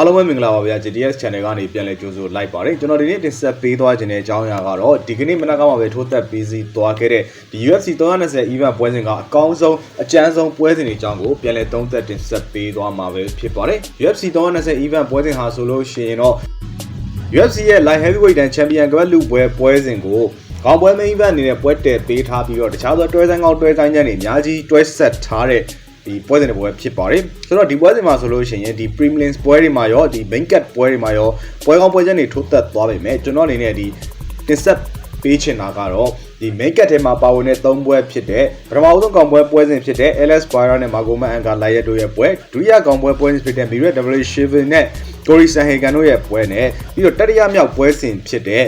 အားလုံးပဲမင်္ဂလာပါဗျာ GTS Channel ကနေပြန်လည်ကြိုဆိုလိုက်ပါတယ်ကျွန်တော်ဒီနေ့တင်ဆက်ပေးသွားခြင်းတဲ့အကြောင်းအရာကတော့ဒီကနေ့မနက်ကမှပဲထိုးသက်ပေးစီသွားခဲ့တဲ့ဒီ UFC 320 event ပွဲစဉ်ကအကောင်းဆုံးအကြမ်းဆုံးပွဲစဉ်တွေအကြောင်းကိုပြန်လည်သုံးသပ်တင်ဆက်ပေးသွားမှာပဲဖြစ်ပါတယ် UFC 320 event ပွဲစဉ်ဟာဆိုလို့ရှိရင်တော့ UFC ရဲ့ light heavyweight တန် champion ကပတ်လူပွဲပွဲစဉ်ကိုကောင်းပွဲ main event အနေနဲ့ပွဲတည်ပေးထားပြီးတော့တခြားသောတွဲဆိုင်ကောင်းတွဲဆိုင်ညံ့တွေအများကြီးတွဲဆက်ထားတဲ့ ဒီပွဲစဉ်တွေပွဲဖြစ်ပါတယ်ဆိုတော့ဒီပွဲစဉ်မှာဆိုလို့ရှိရင်ဒီ prelims ပွဲတွေမှာရောဒီ main card ပွဲတွေမှာရောပွဲကောင်းပွဲချက်တွေထိုးသက်သွားပေမဲ့ကျွန်တော်အနေနဲ့ဒီတင်ဆက်ပေးချင်တာကတော့ဒီ main card ထဲမှာပါဝင်တဲ့၃ပွဲဖြစ်တဲ့ပထမဦးဆုံးကောင်ပွဲပွဲစဉ်ဖြစ်တဲ့ LS Byron နဲ့ Magomed Ankar လိုက်ရတို့ရဲ့ပွဲဒုတိယကောင်ပွဲပွဲစဉ်ဖြစ်တဲ့ Mirat W Shivin နဲ့ Cory Sanhagan တို့ရဲ့ပွဲနဲ့ပြီးတော့တတိယမြောက်ပွဲစဉ်ဖြစ်တဲ့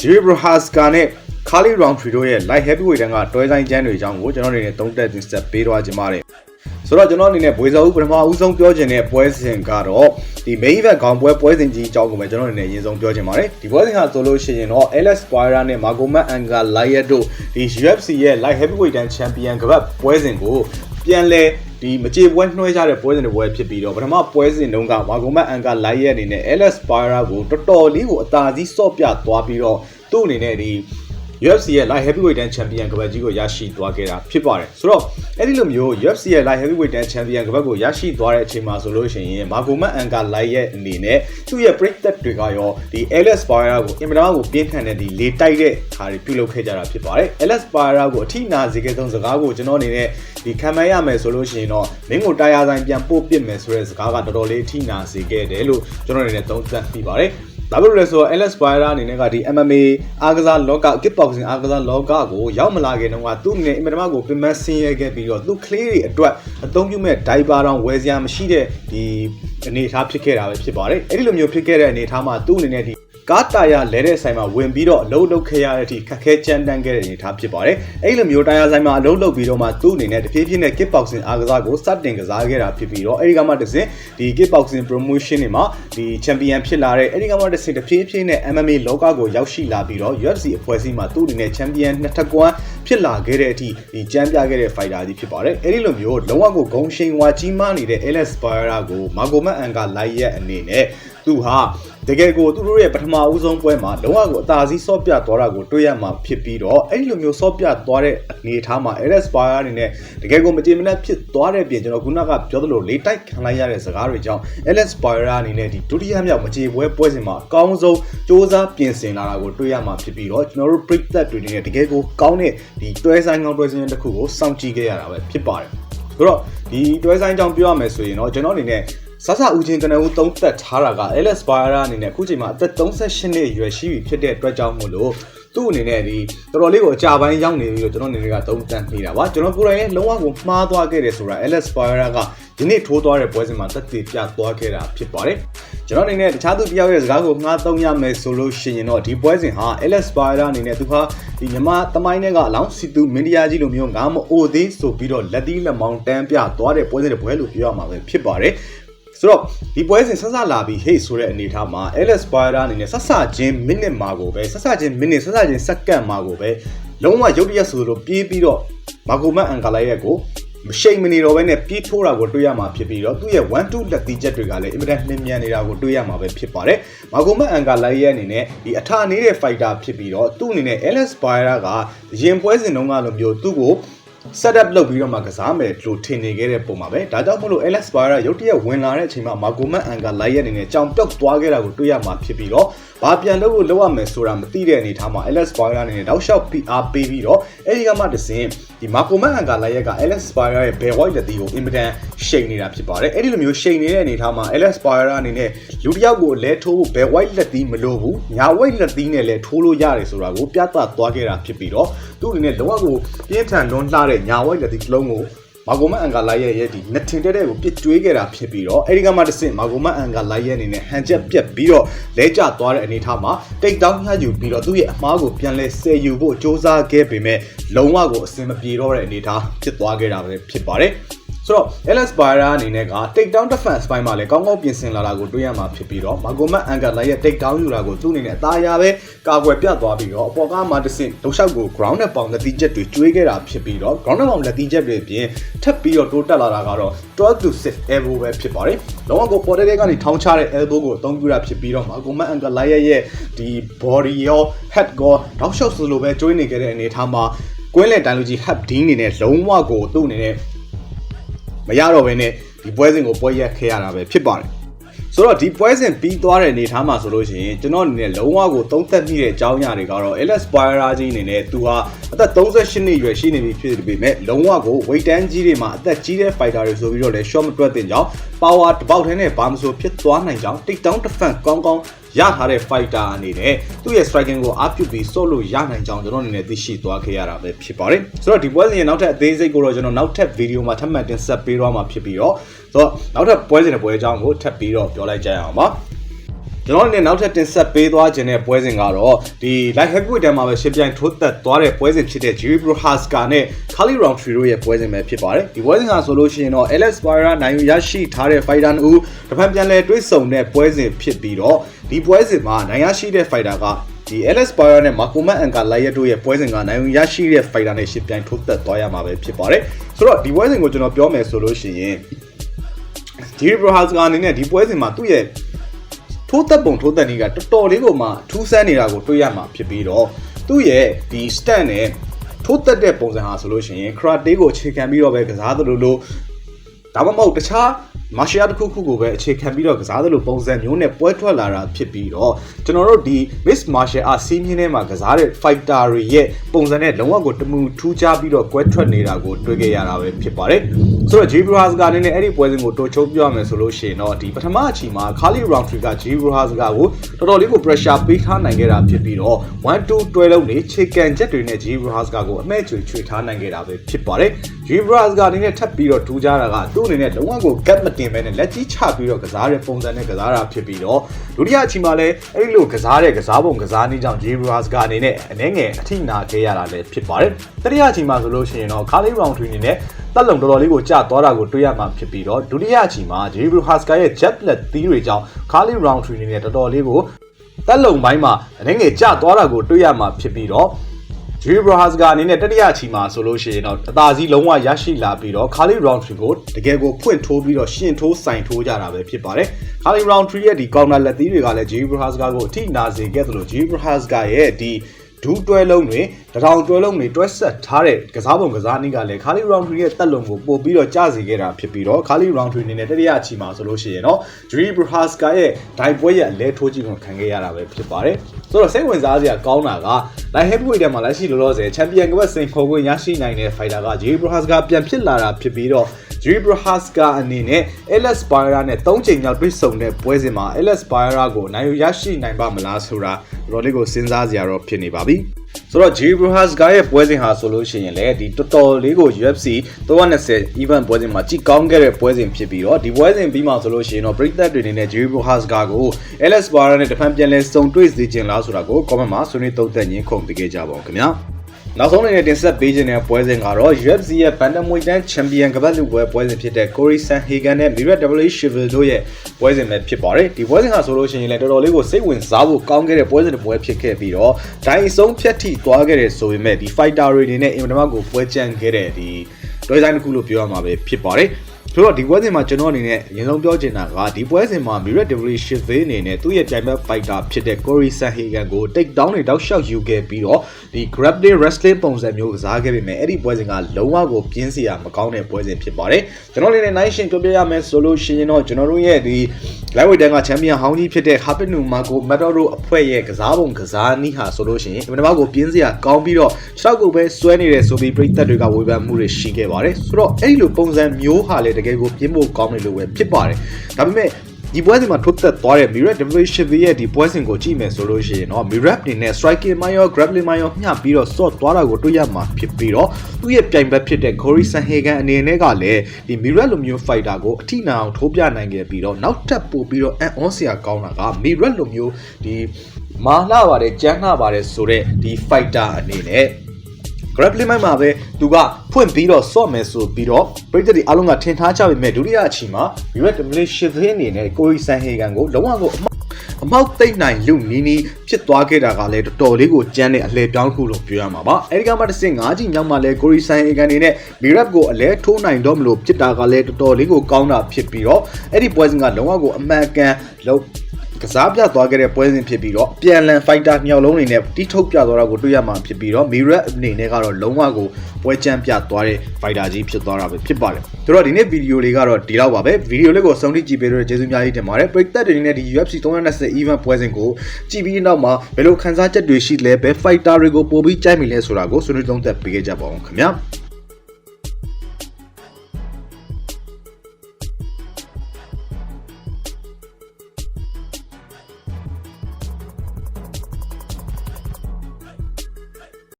Jerry Prohaska နဲ့ Carly Roundtree တို့ရဲ့ light heavyweight တန်းကတွဲဆိုင်ချမ်းတွေအကြောင်းကိုကျွန်တော်အနေနဲ့သုံးသပ်တင်ဆက်ပေးသွားခြင်းပါတယ် ဆိုတော့ကျွန်တော်အနေနဲ့ဘွေစောဦးပထမဦးဆုံးပြောချင်တဲ့ပွဲစဉ်ကတော့ဒီ main event ခေါင်းပွဲပွဲစဉ်ကြီးအကြောင်းကိုပဲကျွန်တော်အနေနဲ့အရင်ဆုံးပြောချင်ပါတယ်ဒီပွဲစဉ်ဟာဆိုလို့ရှိရင်တော့ Alex Pereira နဲ့ Magomed Ankar Layat တို့ဒီ UFC ရဲ့ light heavyweight တန်း champion ကပတ်ပွဲစဉ်ကိုပြန်လဲဒီမကြေပွဲနှွှဲကြတဲ့ပွဲစဉ်တွေပွဲဖြစ်ပြီးတော့ပထမပွဲစဉ်တုန်းကမာဂိုမတ်အန်ကာလိုက်ရဲ့အနေနဲ့ LS Spira ကိုတော်တော်လေးကိုအသာစီးစော့ပြသွားပြီးတော့သူ့အနေနဲ့ဒီ UFC ရဲ့ light heavyweight တန်း champion ကပတ်ကြီးကိုရရှိသွားခဲ့တာဖြစ်ပါတယ်ဆိုတော့အဲ့ဒီလိုမျိုး UFC ရဲ့ light heavyweight တန်း champion ကပတ်ကိုရရှိသွားတဲ့အချိန်မှာဆိုလို့ရှိရင်မာဂိုမတ်အန်ကာလိုက်ရဲ့အနေနဲ့သူ့ရဲ့ break that တွေကရောဒီ LS Spira ကိုအင်မတန်ကိုပြင်းထန်တဲ့ဒီလေတိုက်တဲ့ခါတွေပြုလုပ်ခဲ့ကြတာဖြစ်ပါတယ် LS Spira ကိုအထိနာစေခဲ့သောစကားကိုကျွန်တော်အနေနဲ့ဒီခံမှန်းရမယ်ဆိုလို့ရှိရင်တော့မင်းကိုတာယာဆိုင်ပြန်ပို့ပစ်မယ်ဆိုတဲ့စကားကတော်တော်လေးအထိနာစေခဲ့တယ်လို့ကျွန်တော်အနေနဲ့သုံးသပ်မိပါတယ် ဘာလို့လဲဆိုတော့ LS Spire အနေနဲ့ကဒီ MMA အားကစားလောက kickboxing အားကစားလောကကိုရောက်မလာခင်တုန်းကသူ့အနေနဲ့အင်မတန်ကိုပြင်ပဆင်းရဲခဲ့ပြီးတော့သူ့ကလေးတွေအတွက်အသုံးပြုမဲ့ diaper တောင်ဝယ်စရာမရှိတဲ့ဒီအနေအထားဖြစ်ခဲ့တာပဲဖြစ်ပါတယ်အဲ့ဒီလိုမျိုးဖြစ်ခဲ့တဲ့အနေအထားမှာသူ့အနေနဲ့ဒီ ကားတာယာလဲတဲ့ဆိုင်မှာဝင်ပြီးတော့အလုပ်လုပ်ခဲ့ရတဲ့အထိခက်ခဲကြမ်းတမ်းခဲ့တဲ့အနေအထားဖြစ်ပါတယ်။အဲ့ဒီလိုမျိုးတာယာဆိုင်မှာအလုပ်လုပ်ပြီးတော့မှသူ့အနေနဲ့တဖြည်းဖြည်းနဲ့ kickboxing အားကစားကိုစတင်ကစားခဲ့တာဖြစ်ပြီးတော့အဲ့ဒီကမှတစ်စင်ဒီ kickboxing promotion တွေမှာဒီ champion ဖြစ်လာတဲ့အဲ့ဒီကမှတစ်စင်တဖြည်းဖြည်းနဲ့ MMA လောကကိုရောက်ရှိလာပြီးတော့ UFC အဖွဲ့အစည်းမှာသူ့အနေနဲ့ champion နှစ်ထပ်ကွမ်းဖြစ်လာခဲ့တဲ့အထိဒီကြမ်းပြခဲ့တဲ့ fighter ကြီးဖြစ်ပါတယ်။အဲ့ဒီလိုမျိုးလုံးဝကိုဂုံရှိန်ဝါကြီးမားနေတဲ့ LS Spira ကို Magomed Ankar လိုက်ရဲ့အနေနဲ့ သူဟာတကယ်ကိုသူတို့ရဲ့ပထမဦးဆုံးပွဲမှာလုံးဝကိုအသာစီးစော့ပြသွားတာကိုတွေ့ရမှာဖြစ်ပြီးတော့အဲ့ဒီလိုမျိုးစော့ပြသွားတဲ့အနေအထားမှာ LS Spire အနေနဲ့တကယ်ကိုမကြေမနက်ဖြစ်သွားတဲ့ပြင်ကျွန်တော်ခုနကပြောသလိုလေးတိုက်ခံလိုက်ရတဲ့စကားတွေကြောင့် LS Spire အနေနဲ့ဒီဒုတိယမြောက်မကြေပွဲပွဲစဉ်မှာအကောင်းဆုံးစ조사ပြင်ဆင်လာတာကိုတွေ့ရမှာဖြစ်ပြီးတော့ကျွန်တော်တို့ break that တွေအနေနဲ့တကယ်ကိုကောင်းတဲ့ဒီတွဲဆိုင်ကောင်းတွဲဆိုင်တစ်ခုကိုစောင့်ကြည့်ခဲ့ရတာပဲဖြစ်ပါတယ်ဆိုတော့ဒီတွဲဆိုင်ကြောင့်ပြောရမယ်ဆိုရင်တော့ကျွန်တော်အနေနဲ့ ဆဆဦးချင်းကနဦးသုံးသက်ထားတာက LS Spire အနေနဲ့အခုချိန်မှာအသက်38နှစ်အရွယ်ရှိပြီဖြစ်တဲ့အတွက်ကြောင့်မို့လို့သူ့အနေနဲ့ဒီတော်တော်လေးကိုအကြပိုင်းရောက်နေပြီးတော့ကျွန်တော်အနေနဲ့ကသုံးသပ်နေတာပါကျွန်တော်ကိုယ်တိုင်လည်းလုံးဝကိုမှားသွားခဲ့တယ်ဆိုတာ LS Spire ကဒီနေ့ထိုးသွားတဲ့ပွဲစဉ်မှာသက်သေပြသွားခဲ့တာဖြစ်ပါတယ်ကျွန်တော်အနေနဲ့တခြားသူတယောက်ရဲ့စကားကိုငှားသုံးရမယ်ဆိုလို့ရှိရင်တော့ဒီပွဲစဉ်ဟာ LS Spire အနေနဲ့သူဟာဒီမြမသမိုင်းနဲ့ကအလောင်းစီသူမင်းတရားကြီးလိုမျိုးငါမအိုသေးဆိုပြီးတော့လက်သီးလက်မောင်းတန်းပြသွားတဲ့ပွဲစဉ်တွေပွဲလို့ပြောရမှာပဲဖြစ်ပါတယ် ဆိုတော့ဒီပွဲစဉ်ဆက်ဆက်လာပြီးဟေ့ဆိုတဲ့အနေအထားမှာ LS Spire အနေနဲ့ဆက်ဆချင်းမိနစ်မှာကိုပဲဆက်ဆချင်းမိနစ်ဆက်ဆချင်းစက္ကန့်မှာကိုပဲလုံးဝရုတ်တရက်ဆိုလိုပြေးပြီးတော့မာဂိုမတ်အန်ကာလိုက်ရဲ့ကိုမရှိန်မနေတော့ဘဲနဲ့ပြေးထိုးတာကိုတွေ့ရမှာဖြစ်ပြီးတော့သူ့ရဲ့1 2လက်တီးချက်တွေကလည်းအင်မတန်နှင်းမြန်နေတာကိုတွေ့ရမှာပဲဖြစ်ပါတယ်။မာဂိုမတ်အန်ကာလိုက်ရဲ့အနေနဲ့ဒီအထာနေတဲ့ fighter ဖြစ်ပြီးတော့သူ့အနေနဲ့ LS Spire ကရင်ပွဲစဉ်တုန်းကလိုမျိုးသူ့ကို set up လုပ်ပြီးတော့မှကစားမယ်လို့ထင်နေခဲ့တဲ့ပုံမှာပဲဒါကြောင့်မို့လို့ Alex Spire ရုတ်တရက်ဝင်လာတဲ့အချိန်မှာ Magomed Ankar လိုက်ရဲ့အနေနဲ့ကြောင်ပြုတ်သွားခဲ့တာကိုတွေ့ရမှာဖြစ်ပြီးတော့ဘာပြန်လုပ်လို့လုပ်ရမယ်ဆိုတာမသိတဲ့အနေထားမှာ Alex Spire အနေနဲ့တောက်လျှောက် PR ပေးပြီးတော့အဲဒီကမှတစင် ဒီ Magomed Ankar လိုက်ရက်က Alex Spire ရဲ့ Bear White လက်တီကိုအင်မတန်ရှိန်နေတာဖြစ်ပါတယ်အဲဒီလိုမျိုးရှိန်နေတဲ့အနေထားမှာ Alex Spire အနေနဲ့လူတစ်ယောက်ကိုလဲထိုးဖို့ Bear White လက်တီမလိုဘူးညာ White လက်တီနဲ့လဲထိုးလို့ရတယ်ဆိုတာကိုပြသသွားခဲ့တာဖြစ်ပြီးတော့သူ့အနေနဲ့လုံးဝကိုပြင်းထန်လွန်းလှတဲ့ညာ White လက်တီတစ်လုံးကို မာဂိုမတ်အန်ကာလိုက်ရဲ့ရဲ့ဒီနှစ်ထင်တဲ့တဲ့ကိုပစ်ကျွေးခဲ့တာဖြစ်ပြီးတော့အဲဒီကမှတစ်ဆင့်မာဂိုမတ်အန်ကာလိုက်ရဲ့အနေနဲ့ဟန်ချက်ပြက်ပြီးတော့လဲကျသွားတဲ့အနေအထားမှာတိတ်တောင်းညှယူပြီးတော့သူ့ရဲ့အမားကိုပြန်လဲဆယ်ယူဖို့စ조사ခဲ့ပေမဲ့လုံးဝကိုအစင်မပြေတော့တဲ့အနေအထားဖြစ်သွားခဲ့တာပဲဖြစ်ပါတယ် ဆိုတော့ LS Byra အနေနဲ့က take down defense ဘိုင်းမှာလည်းကောင်းကောင်းပြင်ဆင်လာတာကိုတွေ့ရမှာဖြစ်ပြီးတော့ Magomed Ankala ရဲ့ take down ယူတာကိုသူ့အနေနဲ့အသားရပဲကာကွယ်ပြတ်သွားပြီးတော့အပေါ်ကမှတစ်ဆင့်ဒုရှောက်ကို ground နဲ့ပေါင်လက်တီချက်တွေကျွေးခဲ့တာဖြစ်ပြီးတော့ ground နဲ့ပေါင်လက်တီချက်တွေပြင်ထပ်ပြီးတော့တိုးတက်လာတာကတော့12 to 6 elbow ပဲဖြစ်ပါတယ်။လုံးဝကိုပေါ်တဲ့ကနေထောင်းချတဲ့ elbow ကိုအသုံးပြုတာဖြစ်ပြီးတော့ Magomed Ankala ရဲ့ဒီ body ရော head ကောတောက်လျှောက်ဆိုလိုပဲကျွေးနေခဲ့တဲ့အနေအထားမှာကွင်းလန်တန်လူကြီး hub dean အနေနဲ့လုံးဝကိုသူ့အနေနဲ့ မရတော့ဘဲနဲ့ဒီပွဲစဉ်ကိုပွဲရက်ခဲ့ရတာပဲဖြစ်ပါတယ်ဆိုတော့ဒီပွဲစဉ်ပြီးသွားတဲ့အနေအထားမှာဆိုလို့ရှိရင်ကျွန်တော်အနေနဲ့လုံးဝကိုသုံးသက်မိတဲ့အကြောင်းအရာတွေကတော့ LS Byra ကြီးအနေနဲ့သူဟာအသက်38နှစ်အရွယ်ရှိနေပြီဖြစ်ပေမဲ့လုံးဝကို weight တန်းကြီးတွေမှာအသက်ကြီးတဲ့ fighter တွေဆိုပြီးတော့လည်း short မတွက်တင်ကြောင်း power တစ်ပေါက်ထဲနဲ့ဘာမှမဆိုဖြစ်သွားနိုင်ကြောင်း take down defense ကောင်းကောင်း ရထားတဲ့ fighter အနေနဲ့သူ့ရဲ့ striking ကိုအားပြုပြီး solve လို့ရနိုင်ကြောင်းကျွန်တော်အနေနဲ့သိရှိသွားခဲ့ရတာပဲဖြစ်ပါတယ်ဆိုတော့ဒီပွဲစဉ်ရဲ့နောက်ထပ်အသေးစိတ်ကိုတော့ကျွန်တော်နောက်ထပ်ဗီဒီယိုမှာထပ်မံတင်ဆက်ပေးတော့မှာဖြစ်ပြီးတော့ဆိုတော့နောက်ထပ်ပွဲစဉ်တဲ့ပွဲအကြောင်းကိုထပ်ပြီးတော့ပြောလိုက်ကြရအောင်ပါ ကျွန်တော်အနေနဲ့နောက်ထပ်တင်ဆက်ပေးသွားခြင်းတဲ့ပွဲစဉ်ကတော့ဒီ light heavyweight တန်းမှာပဲရှင်းပြိုင်ထိုးသက်သွားတဲ့ပွဲစဉ်ဖြစ်တဲ့ Jiri Prohaska နဲ့ Kali Roundtree တို့ရဲ့ပွဲစဉ်ပဲဖြစ်ပါတယ်ဒီပွဲစဉ်ကဆိုလို့ရှိရင်တော့ Alex Pereira နိုင်ယူရရှိထားတဲ့ fighter နှစ်ဦးတစ်ဖက်ပြန်လဲတွဲဆုံတဲ့ပွဲစဉ်ဖြစ်ပြီးတော့ဒီပွဲစဉ်မှာနိုင်ရရှိတဲ့ fighter ကဒီ Alex Pereira နဲ့ Makomat Anka Layet တို့ရဲ့ပွဲစဉ်ကနိုင်ယူရရှိတဲ့ fighter နဲ့ရှင်းပြိုင်ထိုးသက်သွားရမှာပဲဖြစ်ပါတယ်ဆိုတော့ဒီပွဲစဉ်ကိုကျွန်တော်ပြောမယ်ဆိုလို့ရှိရင် Jiri Prohaska အနေနဲ့ဒီပွဲစဉ်မှာသူ့ရဲ့ ထိုးသက်ပုံထိုးသက်နည်းကတော်တော်လေးကိုမှထူးဆန်းနေတာကိုတွေ့ရမှာဖြစ်ပြီးတော့သူ့ရဲ့ဒီ stand နဲ့ထိုးသက်တဲ့ပုံစံဟာဆိုလို့ရှိရင် karate ကိုအခြေခံပြီးတော့ပဲကစားသလိုလိုဒါမှမဟုတ်တခြား မာရှယ်တစ်ခုခုကိုပဲအခြေခံပြီးတော့ကစားသလိုပုံစံမျိုးနဲ့ပွဲထွက်လာတာဖြစ်ပြီးတော့ကျွန်တော်တို့ဒီ Miss Martial Arts စီးမြင်းထဲမှာကစားတဲ့ fighter တွေရဲ့ပုံစံနဲ့လုံးဝကိုတမူထူးခြားပြီးတော့ကွဲထွက်နေတာကိုတွေ့ခဲ့ရတာပဲဖြစ်ပါတယ်ဆိုတော့ J Bras ကအနေနဲ့အဲ့ဒီပွဲစဉ်ကိုတိုးချုံပြောရမယ်ဆိုလို့ရှိရင်တော့ဒီပထမအချိန်မှာ Kali Roundtree က J Bras ကကိုတော်တော်လေးကို pressure ပေးထားနိုင်ခဲ့တာဖြစ်ပြီးတော့1 2တွဲလုံးနေခြေကန်ချက်တွေနဲ့ J Bras ကကိုအမဲချွေချွေထားနိုင်ခဲ့တာပဲဖြစ်ပါတယ် J Bras ကအနေနဲ့ထပ်ပြီးတော့ထူးခြားတာကသူ့အနေနဲ့လုံးဝကို gap မတင်ပဲနဲ့လက်ကြီးချပြီးတော့ကစားတဲ့ပုံစံနဲ့ကစားတာဖြစ်ပြီးတော့ဒုတိယအချိန်မှာလည်းအဲ့ဒီလိုကစားတဲ့ကစားပုံကစားနည်းကြောင့် J Bras ကအနေနဲ့အနေငယ်အထိနာခဲ့ရတာလည်းဖြစ်ပါတယ်တတိယအချိန်မှာဆိုလို့ရှိရင်တော့ Kali Roundtree အနေနဲ့တက်လုံတော်တော်လေးကိုကြာသွားတာကိုတွေ့ရမှာဖြစ်ပြီးတော့ဒုတိယအချိန်မှာ J Bras ကရဲ့ jet let သီးတွေကြောင့် Kali Roundtree အနေနဲ့တော်တော်လေးကိုတက်လုံပိုင်းမှာအနေငယ်ကြာသွားတာကိုတွေ့ရမှာဖြစ်ပြီးတော့ Jay Brahas ကအနေနဲ့တတိယချီမှာဆိုလို့ရှိရင်တော့အသာစီးလုံးဝရရှိလာပြီးတော့ Kali Roundtree ကိုတကယ်ကိုဖွင့်ထိုးပြီးတော့ရှင်ထိုးဆိုင်ထိုးကြတာပဲဖြစ်ပါတယ်။ Kali Roundtree ရဲ့ဒီ counter လက်သီးတွေကလည်း Jay Brahas ကိုအထိနာစေခဲ့သလို Jay Brahas ရဲ့ဒီ ဒူးတွဲလုံးတွေတထောင်တွဲလုံးတွေတွဲဆက်ထားတဲ့ကစားပုံကစားနည်းကလည်း Kali Roundtree ရဲ့တက်လုံကိုပို့ပြီးတော့ကျစေခဲ့တာဖြစ်ပြီးတော့ Kali Roundtree အနေနဲ့တတိယချီမှာဆိုလို့ရှိရင်တော့ Jay Brahas ရဲ့ဒိုင်ပွဲရဲ့အလဲထိုးကြည့်ကိုခံခဲ့ရတာပဲဖြစ်ပါတယ်။ဆိုတော့စိတ်ဝင်စားစရာကောင်းတာက light heavyweight ထဲမှာလက်ရှိလောလောဆယ် champion ကပတ်စိန်ခေါ်ခွင့်ရရှိနိုင်တဲ့ fighter က Jay Brahas ကပြန်ဖြစ်လာတာဖြစ်ပြီးတော့ Jay Brahas ကအနေနဲ့ Alex Pereira နဲ့၃ချိန်မြောက်တွေ့ဆုံတဲ့ပွဲစဉ်မှာ Alex Pereira ကိုနိုင်ယူရရှိနိုင်ပါမလားဆိုတာတော်တော်လေးကိုစဉ်းစားစရာတော့ဖြစ်နေပါပြီ။ဆိုတော့ Jay Brahas ကရဲ့ပွဲစဉ်ဟာဆိုလို့ရှိရင်လည်းဒီတော်တော်လေးကို UFC 320 event ပွဲစဉ်မှာကြည်ကောင်းခဲ့တဲ့ပွဲစဉ်ဖြစ်ပြီးတော့ဒီပွဲစဉ်ပြီးမှဆိုလို့ရှိရင်တော့ပရိသတ်တွေအနေနဲ့ Jay Brahas ကကို Alex Pereira နဲ့တဖန်ပြန်လဲစုံတွေ့စေချင်လားဆိုတာကို comment မှာဆွေးနွေးသုံးသပ်ရင်းခုန်ပေးခဲ့ကြပါဦးခင်ဗျာ။ နောက်ဆုံးအနေနဲ့တင်ဆက်ပေးခြင်းတဲ့ပွဲစဉ်ကတော့ UFC ရဲ့ Bantamweight တန်း Champion ကပတ်လူပွဲပွဲစဉ်ဖြစ်တဲ့ Corey Sandhagen နဲ့ Mirat W Shivil တို့ရဲ့ပွဲစဉ်ပဲဖြစ်ပါတယ်ဒီပွဲစဉ်ဟာဆိုလို့ရှိရင်လည်းတော်တော်လေးကိုစိတ်ဝင်စားဖို့ကောင်းခဲ့တဲ့ပွဲစဉ်တစ်ပွဲဖြစ်ခဲ့ပြီးတော့ဒိုင်အဆုံးဖြတ်ထိသွားခဲ့တဲ့ဆိုပေမဲ့ဒီ fighter တွေအနေနဲ့အင်မတန်ကိုပွဲကြမ်းခဲ့တဲ့ဒီတွဲဆိုင်တစ်ခုလို့ပြောရမှာပဲဖြစ်ပါတယ် ဆိုတော့ဒီပွဲစဉ်မှာကျွန်တော်အနေနဲ့အရင်ဆုံးပြောချင်တာကဒီပွဲစဉ်မှာ Mirat W Shivil အနေနဲ့သူ့ရဲ့ပြိုင်ဘက် fighter ဖြစ်တဲ့ Corey Sandhagen ကို take down တွေတောက်လျှောက်ယူခဲ့ပြီးတော့ဒီ grappling wrestling ပုံစံမျိုးကစားခဲ့ပေမဲ့အဲ့ဒီပွဲစဉ်ကလုံးဝကိုပြင်းစရာမကောင်းတဲ့ပွဲစဉ်ဖြစ်ပါတယ်ကျွန်တော်အနေနဲ့ night shin ပြောပြရမယ်ဆိုလို့ရှိရင်တော့ကျွန်တော်တို့ရဲ့ဒီ lightweight တန်းက champion ဟောင်းကြီးဖြစ်တဲ့ Habib Nurmagomedov အဖွဲ့ရဲ့ကစားပုံကစားနည်းဟာဆိုလို့ရှိရင်ဒီမှာကိုပြင်းစရာကောင်းပြီးတော့ခြေထောက်ကိုပဲဆွဲနေတယ်ဆိုပြီးပြည်သက်တွေကဝေဖန်မှုတွေရှိခဲ့ပါတယ်ဆိုတော့အဲ့ဒီလိုပုံစံမျိုးဟာလေတကယ်ကိုပြင်းဖို့ကောင်းတယ်လို့ပဲဖြစ်ပါတယ်ဒါပေမဲ့ဒီပွဲစဉ်မှာထုတ်သက်သွားတဲ့ Mirat WHV ရဲ့ဒီပွဲစဉ်ကိုကြည့်မယ်ဆိုလို့ရှိရင်တော့ Mirat အနေနဲ့ striking မှာရော grappling မှာရောမျှပြီးတော့ sort သွားတာကိုတွေ့ရမှာဖြစ်ပြီးတော့သူ့ရဲ့ပြိုင်ဘက်ဖြစ်တဲ့ Corey Sandhagen အနေနဲ့ကလည်းဒီ Mirat လိုမျိုး fighter ကိုအထိနာအောင်ထိုးပြနိုင်ခဲ့ပြီးတော့နောက်ထပ်ပို့ပြီးတော့အန်အွန်စရာကောင်းတာက Mirat လိုမျိုးဒီမာလှပါတယ်ကြမ်းလှပါတယ်ဆိုတော့ဒီ fighter အနေနဲ့ grappling မိုက်မှာပဲသူကဖွင့်ပြီးတော့ဆော့မယ်ဆိုပြီးတော့ပရိသတ်တွေအားလုံးကထင်ထားကြပေမဲ့ဒုတိယအချိန်မှာ Virat Miller Shiva အနေနဲ့ကိုရီဆန်ဟေကန်ကိုလုံးဝကိုအမောက်အမောက်သိမ့်နိုင်လူနီးနီးဖြစ်သွားခဲ့တာကလည်းတော်တော်လေးကိုကြမ်းတဲ့အလှည့်ပြောင်းတစ်ခုလို့ပြောရမှာပါအဲဒီကမှတစ်ဆင့်၅ကြီးမြောက်မှာလဲကိုရီဆန်ဟေကန်အနေနဲ့ Virat ကိုအလဲထိုးနိုင်တော့မလို့ဖြစ်တာကလည်းတော်တော်လေးကိုကောင်းတာဖြစ်ပြီးတော့အဲ့ဒီပွဲစဉ်ကလုံးဝကိုအမှန်ကန်လုံး ကစားပြသွားခဲ့တဲ့ပွဲစဉ်ဖြစ်ပြီးတော့အပြန်လန်ဖိုက်တာမြောက်လုံးတွေနဲ့တီးထုတ်ပြသွားတာကိုတွေ့ရမှာဖြစ်ပြီးတော့မီရက်အနေနဲ့ကတော့လုံးဝကိုပွဲချမ်းပြသွားတဲ့ဖိုက်တာကြီးဖြစ်သွားတာပဲဖြစ်ပါတယ်။ဆိုတော့ဒီနေ့ဗီဒီယိုလေးကတော့ဒီလောက်ပါပဲ။ဗီဒီယိုလေးကိုဆုံးထိကြည့်ပေးလို့ကျေးဇူးအများကြီးတင်ပါတယ်။ပရိသတ်တွေနဲ့ဒီ UFC 320 event ပွဲစဉ်ကိုကြည့်ပြီးနောက်မှာဘယ်လိုခန်းစားချက်တွေရှိလဲဘယ်ဖိုက်တာတွေကိုပို့ပြီးကြိုက်မိလဲဆိုတာကိုဆွေးနွေးသုံးသပ်ပေးခဲ့ကြပါအောင်ခင်ဗျာ။